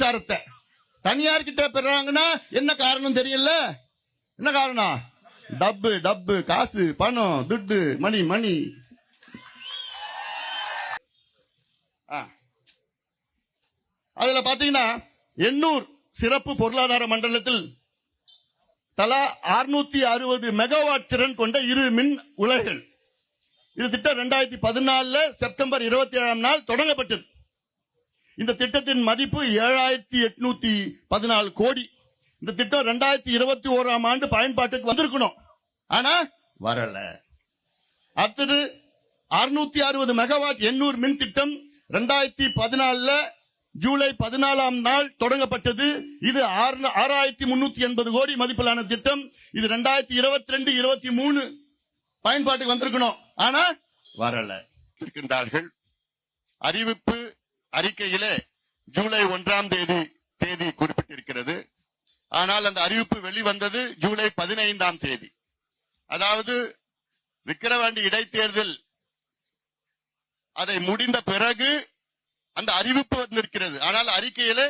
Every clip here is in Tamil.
மின்சாரத்தை. தனியார் கிட்ட பெறாங்கன்னா என்ன காரணம் தெரியல? என்ன காரணம்? டப்பு டப்பு காசு பணம் துட்டு மணி மணி. ஆ. அதுல பாத்தீங்கன்னா எண்ணூர் சிறப்பு பொருளாதார மண்டலத்தில் தலா 660 அறுபது மெகாவாட் திறன் கொண்ட இரு மின் உலைகள். இது திட்டம் ரெண்டாயிரத்தி பதினாலுல செப்டம்பர் இருபத்தி ஏழாம் நாள் தொடங்கப்பட்டது. இந்த திட்டத்தின் மதிப்பு ஏழாயிரத்தி எட்நூத்தி பதினாலு கோடி. இந்த திட்டம் ரெண்டாயிரத்தி இருபத்தி ஓராம் ஆண்டு பயன்பாட்டுக்கு வந்திருக்கணும். ஆனா வரல. அடுத்தது அறுநூத்தி அறுபது மெகாவாட் எண்ணூர் மின் திட்டம் ரெண்டாயிரத்தி பதினாலுல ஜூலை பதினாலாம் நாள் தொடங்கப்பட்டது. இது ஆறு- ஆறாயிரத்தி முன்னூத்தி எண்பது கோடி மதிப்பிலான திட்டம். இது ரெண்டாயிரத்தி இருபத்தி ரெண்டு இருபத்தி மூணு பயன்பாட்டுக்கு வந்திருக்கணும். ஆனா வரல. இருக்கின்றார்கள். அறிவிப்பு அறிக்கையிலே ஜூலை ஒன்றாம் தேதி தேதி குறிப்பிட்டிருக்கிறது. ஆனால் அந்த அறிவிப்பு வெளிவந்தது ஜூலை பதினைந்தாம் தேதி. அதாவது விக்கிரவாண்டி இடைத்தேர்தல் அதை முடிந்த பிறகு அந்த அறிவிப்பு வந்திருக்கிறது. ஆனால் அறிக்கையில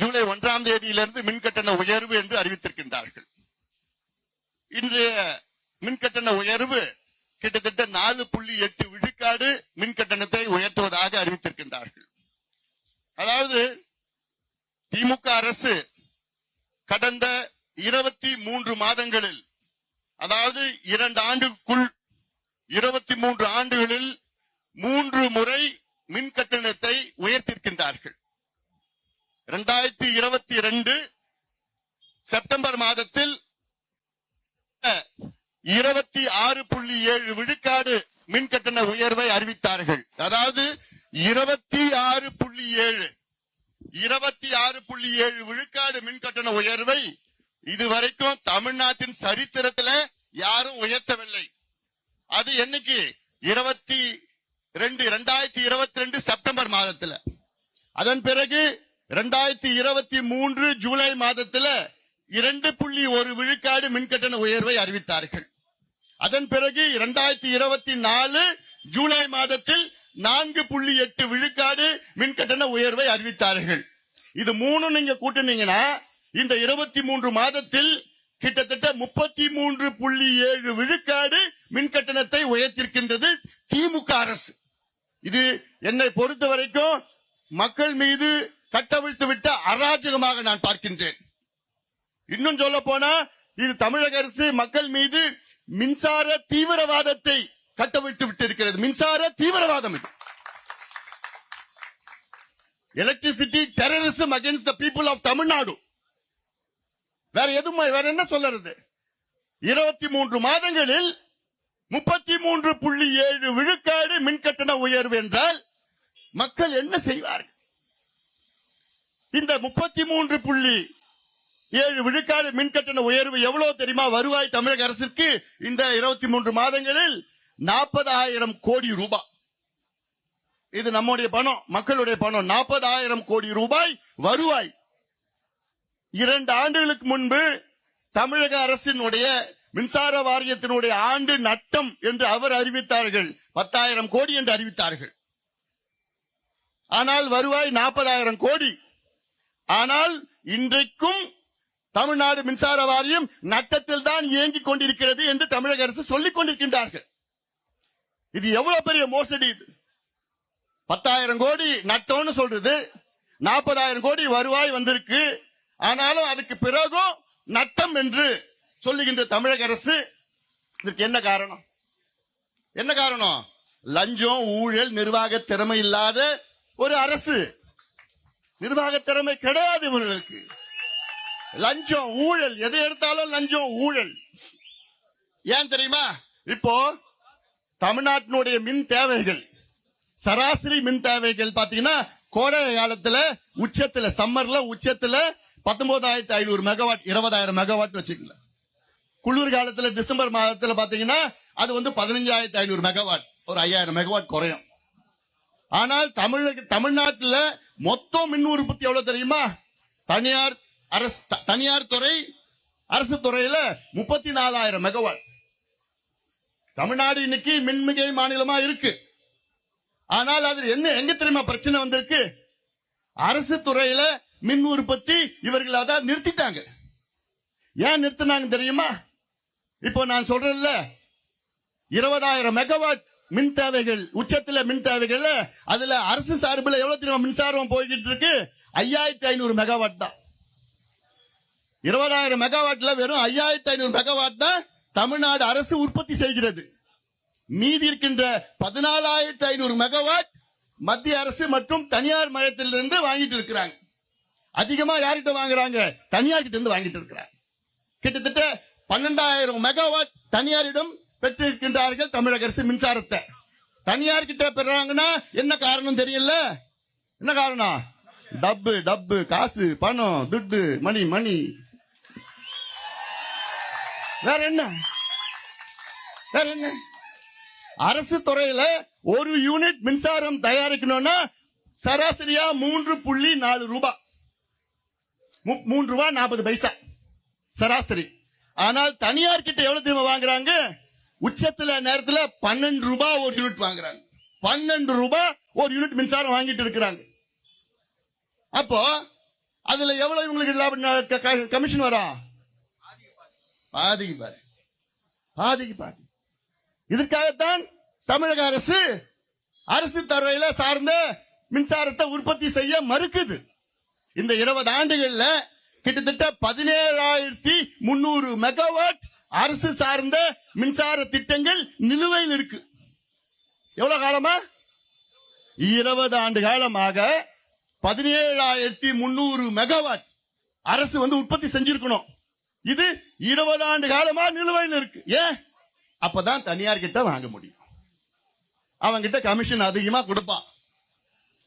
ஜூலை ஒன்றாம் தேதியிலிருந்து மின் கட்டண உயர்வு என்று அறிவித்திருக்கின்றார்கள். இன்றைய மின் கட்டண உயர்வு கிட்டத்தட்ட நாலு புள்ளி எட்டு விழுக்காடு மின் கட்டணத்தை உயர்த்துவதாக அறிவித்திருக்கின்றார்கள். அதாவது திமுக அரசு கடந்த இருபத்தி மூன்று மாதங்களில் அதாவது இரண்டு ஆண்டுக்குள் இருபத்தி மூன்று ஆண்டுகளில் மூன்று முறை மின் கட்டணத்தை உயர்த்திருக்கின்றார்கள் இரண்டாயிரத்தி இருபத்தி ரெண்டு செப்டம்பர் மாதத்தில் இருபத்தி ஆறு புள்ளி ஏழு விழுக்காடு மின் கட்டண உயர்வை அறிவித்தார்கள். அதாவது இருபத்தி ஆறு புள்ளி ஏழு. இருபத்தி ஆறு புள்ளி ஏழு விழுக்காடு மின் கட்டண உயர்வை இதுவரைக்கும் தமிழ்நாட்டின் சரித்திரத்துல யாரும் உயர்த்தவில்லை. அது என்னைக்கு? இருபத்தி ரெண்டு ரெண்டாயிரத்தி இருபத்தி ரெண்டு செப்டம்பர் மாதத்துல. அதன் பிறகு ரெண்டாயிரத்தி இருபத்தி மூன்று ஜூலை மாதத்துல இரண்டு புள்ளி ஒரு விழுக்காடு மின்கட்டண உயர்வை அறிவித்தார்கள். அதன் பிறகு இரண்டாயிரத்தி இருபத்தி நாலு ஜூலை மாதத்தில் நான்கு புள்ளி எட்டு விழுக்காடு மின்கட்டண உயர்வை அறிவித்தார்கள். இது மூணு நீங்க கூட்டினீங்கன்னா இந்த இருபத்தி மூன்று மாதத்தில் கிட்டத்தட்ட முப்பத்தி மூன்று புள்ளி ஏழு விழுக்காடு மின்கட்டணத்தை உயர்த்திருக்கின்றது திமுக அரசு. இது என்னை பொறுத்த வரைக்கும் மக்கள் மீது கட்டவிழ்த்து விட்ட அராஜகமாக நான் பார்க்கின்றேன். இன்னும் சொல்ல போனா இது தமிழக அரசு மக்கள் மீது மின்சார தீவிரவாதத்தை கட்டவிழ்த்து விட்டிருக்கிறது. மின்சார தீவிரவாதம் இது. Electricity terrorism against the people of Tamil Nadu வேற எதுவும் வேற என்ன சொல்றது இருபத்தி மூன்று மாதங்களில் முப்பத்தி மூன்று புள்ளி ஏழு விழுக்காடு மின்கட்டண உயர்வு என்றால் மக்கள் என்ன செய்வார்கள்? இந்த முப்பத்தி மூன்று புள்ளி ஏழு விழுக்காடு மின்கட்டண உயர்வு எவ்வளவு தெரியுமா? வருவாய் தமிழக அரசிற்கு இந்த இருபத்தி மூன்று மாதங்களில் நாற்பதாயிரம் கோடி ரூபாய். இது நம்முடைய பணம் மக்களுடைய பணம். நாற்பதாயிரம் கோடி ரூபாய் வருவாய். இரண்டு ஆண்டுகளுக்கு முன்பு தமிழக அரசினுடைய மின்சார வாரியத்தினுடைய ஆண்டு நட்டம் என்று அவர் அறிவித்தார்கள். பத்தாயிரம் கோடி என்று அறிவித்தார்கள். ஆனால் வருவாய் நாற்பதாயிரம் கோடி. ஆனால் இன்றைக்கும் தமிழ்நாடு மின்சார வாரியம் நட்டத்தில் தான் இயங்கிக் கொண்டிருக்கிறது என்று தமிழக அரசு சொல்லிக் கொண்டிருக்கின்றார்கள். இது எவ்வளவு பெரிய மோசடி இது? பத்தாயிரம் கோடி நட்டம்னு சொல்றது. நாற்பதாயிரம் கோடி வருவாய் வந்திருக்கு. ஆனாலும் அதுக்கு பிறகும் நட்டம் என்று சொல்லுகின்ற தமிழக அரசு இதற்கு என்ன காரணம்? என்ன காரணம்? லஞ்சம் ஊழல் நிர்வாக திறமை இல்லாத ஒரு அரசு. நிர்வாக திறமை கிடையாது இவர்களுக்கு. லஞ்சம் ஊழல். எதை எடுத்தாலும் லஞ்சம் ஊழல். ஏன் தெரியுமா? இப்போ தமிழ்நாட்டினுடைய மின் தேவைகள் சராசரி மின் தேவைகள் பாத்தீங்கன்னா கோடை காலத்துல உச்சத்துல சம்மர்ல உச்சத்துல பத்தொன்பதாயிரத்தி ஐநூறு மெகாவாட் இருபதாயிரம் மெகாவாட் வச்சுக்கல குளிர் காலத்துல டிசம்பர் மாதத்துல பாத்தீங்கன்னா அது வந்து பதினஞ்சாயிரத்தி ஐநூறு மெகாவாட் ஒரு ஐயாயிரம் மெகாவாட் குறையும். ஆனால் தமிழக தமிழ்நாட்டில் மொத்தம் மின் உற்பத்தி எவ்வளவு தெரியுமா? தனியார் அரசு த- தனியார் துறை அரசு துறையில முப்பத்தி நாலாயிரம் மெகாவாட் தமிழ்நாடு இன்னைக்கு மின்மிகை மாநிலமா இருக்கு. ஆனால் அது என்ன எங்க தெரியுமா பிரச்சனை வந்திருக்கு? அரசு துறையில மின் உற்பத்தி இவர்கள் அதான் நிறுத்திட்டாங்க. ஏன் நிறுத்தினாங்க தெரியுமா? இப்போ நான் சொல்றேன்ல இருபதாயிரம் மெகாவாட் மின் தேவைகள் உச்சத்துல மின் தேவைகள் அதுல அரசு சார்பில் எவ்வளவு தெரியுமா மின்சாரம் போய்கிட்டு இருக்கு? ஐயாயிரத்தி ஐநூறு மெகாவாட் தான். இருபதாயிரம் மெகாவாட்ல வெறும் ஐயாயிரத்தி ஐநூறு மெகாவாட் தான் தமிழ்நாடு அரசு உற்பத்தி செய்கிறது. மீதி இருக்கின்ற பதினாலாயிரத்தி ஐநூறு மெகாவாட் மத்திய அரசு மற்றும் தனியார் மையத்திலிருந்து வாங்கிட்டு இருக்கிறாங்க. அதிகமா யார்கிட்ட வாங்குறாங்க? தனியார் கிட்ட இருந்து வாங்கிட்டு இருக்கிறாங்க. கிட்டத்தட்ட பன்னெண்டாயிரம் மெகாவாட் தனியாரிடம் பெற்றிருக்கின்றார்கள் தமிழக அரசு மின்சாரத்தை. தனியார் கிட்ட பெறாங்கன்னா என்ன காரணம் தெரியல? என்ன காரணம்? டப்பு டப்பு காசு பணம் துட்டு மணி மணி. வேற என்ன? வேற என்ன? அரசு துறையில ஒரு யூனிட் மின்சாரம் தயாரிக்கணும்னா சராசரியா மூன்று புள்ளி நாலு ரூபாய் மு- மூன்று ரூபாய் நாற்பது பைசா. சராசரி. ஆனால் தனியார் கிட்ட எவ்வளவு தெரியுமா வாங்குறாங்க? உச்சத்துல நேரத்துல பன்னெண்டு ரூபாய் ஒரு யூனிட் வாங்குறாங்க. பன்னெண்டு ரூபாய் ஒரு யூனிட் மின்சாரம் வாங்கிட்டு இருக்கிறாங்க. அப்போ அதுல எவ்வளவு இவங்களுக்கு கமிஷன் வரும் பாதிக்கு பாதி பாதிக்கு பாதி. இதற்காகத்தான் தமிழக அரசு அரசு துறையில சார்ந்த மின்சாரத்தை உற்பத்தி செய்ய மறுக்குது. இந்த இருபது ஆண்டுகள்ல கிட்டத்தட்ட பதினேழாயிரத்தி முன்னூறு மெகாவாட் அரசு சார்ந்த மின்சார திட்டங்கள் நிலுவையில் இருக்கு. எவ்வளவு காலமா? இருபது ஆண்டு காலமாக பதினேழாயிரத்தி முன்னூறு மெகாவாட் அரசு வந்து உற்பத்தி செஞ்சிருக்கணும். இது இருபது ஆண்டு காலமா நிலுவையில் இருக்கு. ஏன்? அப்பதான் தனியார் கிட்ட வாங்க முடியும். அவங்க கிட்ட கமிஷன் அதிகமா கொடுப்பான்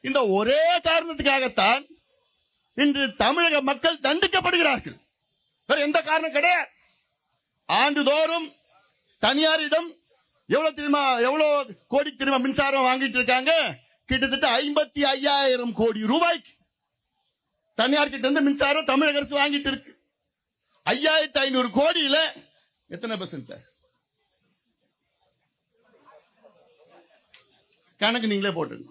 இந்த ஒரே காரணத்துக்காகத்தான் இன்று தமிழக மக்கள் தண்டிக்கப்படுகிறார்கள். வேற எந்த காரணம் கிடையாது. ஆண்டுதோறும் தனியாரிடம் எவ்வளவு தெரியுமா எவ்வளவு கோடி தெரியுமா மின்சாரம் வாங்கிட்டு இருக்காங்க? கிட்டத்தட்ட ஐம்பத்தி ஐயாயிரம் கோடி ரூபாய்க்கு. தனியார் கிட்ட இருந்து மின்சாரம் தமிழக அரசு வாங்கிட்டு இருக்கு. ஐயாயிரத்தி ஐநூறு கோடியில எத்தனை பர்சன்ட் கணக்கு நீங்களே போட்டுங்க.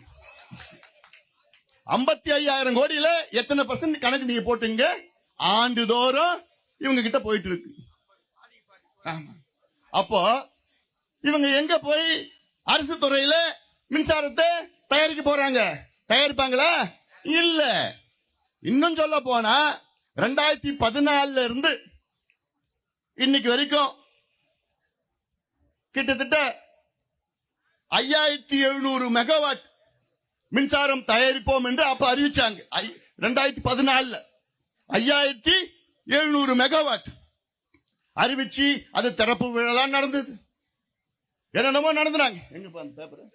ஐம்பத்தி ஐயாயிரம் கோடியில எத்தனை பர்சன்ட் கணக்கு நீங்க போட்டுங்க. ஆண்டுதோறும் இவங்க கிட்ட போயிட்டு இருக்கு. அப்போ இவங்க எங்க போய் அரசு துறையில மின்சாரத்தை தயாரிக்க போறாங்க? தயாரிப்பாங்களா? இல்ல. இன்னும் சொல்ல போனா ரெண்டாயிரத்தி பதினாலுல இருந்து இன்னைக்கு வரைக்கும் கிட்டத்தட்ட ஐயாயிரத்தி எழுநூறு மெகாவாட் மின்சாரம் தயாரிப்போம் என்று அப்ப அறிவிச்சாங்க. ஐ- ரெண்டாயிரத்தி பதினாலுல. ஐயாயிரத்தி எழுநூறு மெகாவாட் அறிவிச்சு அது திறப்பு விழா நடந்தது. என்னென்னமோ நடந்துனாங்க. எங்க அந்த பேப்பர்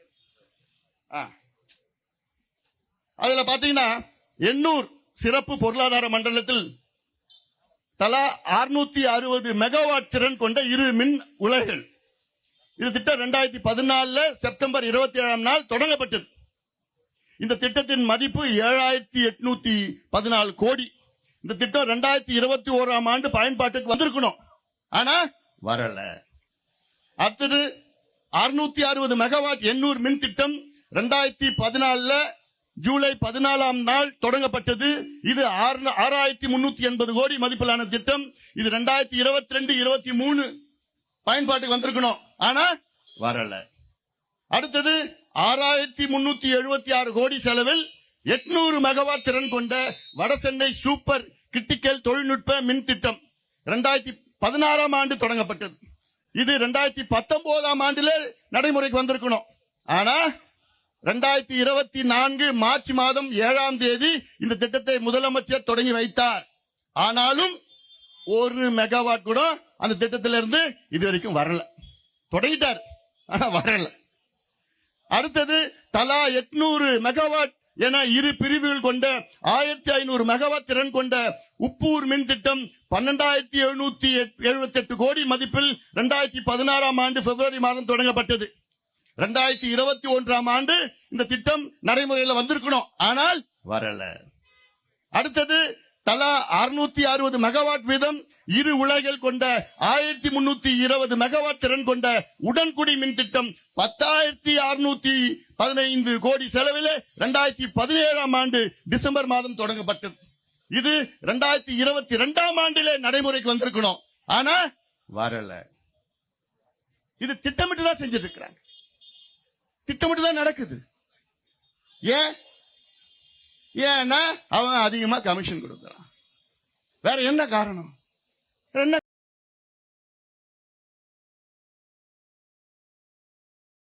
ஆ. அதுல பாத்தீங்கன்னா எண்ணூர் சிறப்பு பொருளாதார மண்டலத்தில் தலா 660 அறுபது மெகாவாட் திறன் கொண்ட இரு மின் உலைகள் இது திட்டம் ரெண்டாயிரத்தி பதினாலுல செப்டம்பர் இருபத்தி ஏழாம் நாள் தொடங்கப்பட்டது. இந்த திட்டத்தின் மதிப்பு ஏழாயிரத்தி எட்நூத்தி பதினாலு கோடி. இந்த திட்டம் ரெண்டாயிரத்தி இருபத்தி ஓராம் ஆண்டு பயன்பாட்டுக்கு வந்திருக்கணும். ஆனா வரல. அடுத்தது அறுநூத்தி அறுபது மெகாவாட் எண்ணூர் மின் திட்டம் ரெண்டாயிரத்தி பதினாலுல ஜூலை பதினாலாம் நாள் தொடங்கப்பட்டது. இது ஆறு- ஆறாயிரத்தி முன்னூத்தி எண்பது கோடி மதிப்பிலான திட்டம். இது ரெண்டாயிரத்தி இருபத்தி ரெண்டு இருபத்தி மூணு பயன்பாட்டுக்கு வந்திருக்கணும். ஆனா வரல. அடுத்தது ஆறாயிரத்தி முன்னூத்தி எழுபத்தி ஆறு கோடி செலவில் எட்நூறு மெகாவாட் திறன் கொண்ட வடசென்னை சூப்பர் கிரிட்டிக்கல் தொழில்நுட்ப மின் திட்டம் ரெண்டாயிரத்தி பதினாறாம் ஆண்டு தொடங்கப்பட்டது. இது ரெண்டாயிரத்தி பத்தொன்பதாம் ஆண்டிலே நடைமுறைக்கு வந்திருக்கணும். ஆனா ரெண்டாயிரத்தி இருபத்தி நான்கு மார்ச் மாதம் ஏழாம் தேதி இந்த திட்டத்தை முதலமைச்சர் தொடங்கி வைத்தார். ஆனாலும் ஒரு மெகாவாட் கூட அந்த திட்டத்திலிருந்து இது வரைக்கும் வரல. தொடங்கிட்டார். ஆனா வரல. அடுத்தது தலா எட்நூறு மெகாவாட் என இரு பிரிவுகள் கொண்ட ஆயிரத்தி ஐநூறு மெகாவாட் திறன் கொண்ட உப்பூர் மின் திட்டம் பன்னெண்டாயிரத்தி எழுநூத்தி எழுபத்தி எட்டு கோடி மதிப்பில் ரெண்டாயிரத்தி பதினாறாம் ஆண்டு பிப்ரவரி மாதம் தொடங்கப்பட்டது. ரெண்டாயிரத்தி இருபத்தி ஒன்றாம் ஆண்டு இந்த திட்டம் நடைமுறையில் வந்திருக்கணும். ஆனால் வரல. அடுத்தது தலா 660 அறுபது மெகாவாட் வீதம் இரு உலைகள் கொண்ட ஆயிரத்தி முன்னூத்தி இருபது மெகாவாட் திறன் கொண்ட உடன்குடி மின் திட்டம் பத்தாயிரத்தி அறுநூத்தி பதினைந்து கோடி செலவில் ரெண்டாயிரத்தி பதினேழாம் ஆண்டு டிசம்பர் மாதம் தொடங்கப்பட்டது. இது ரெண்டாயிரத்தி இருபத்தி ரெண்டாம் ஆண்டிலே நடைமுறைக்கு வந்திருக்கணும். ஆனா வரல. இது திட்டமிட்டு தான் செஞ்சுட்டு திட்டமிட்டு தான் நடக்குது. ஏன்? ஏன்னா அவன் அதிகமா கமிஷன் கொடுக்குறான். வேற என்ன காரணம்? என்ன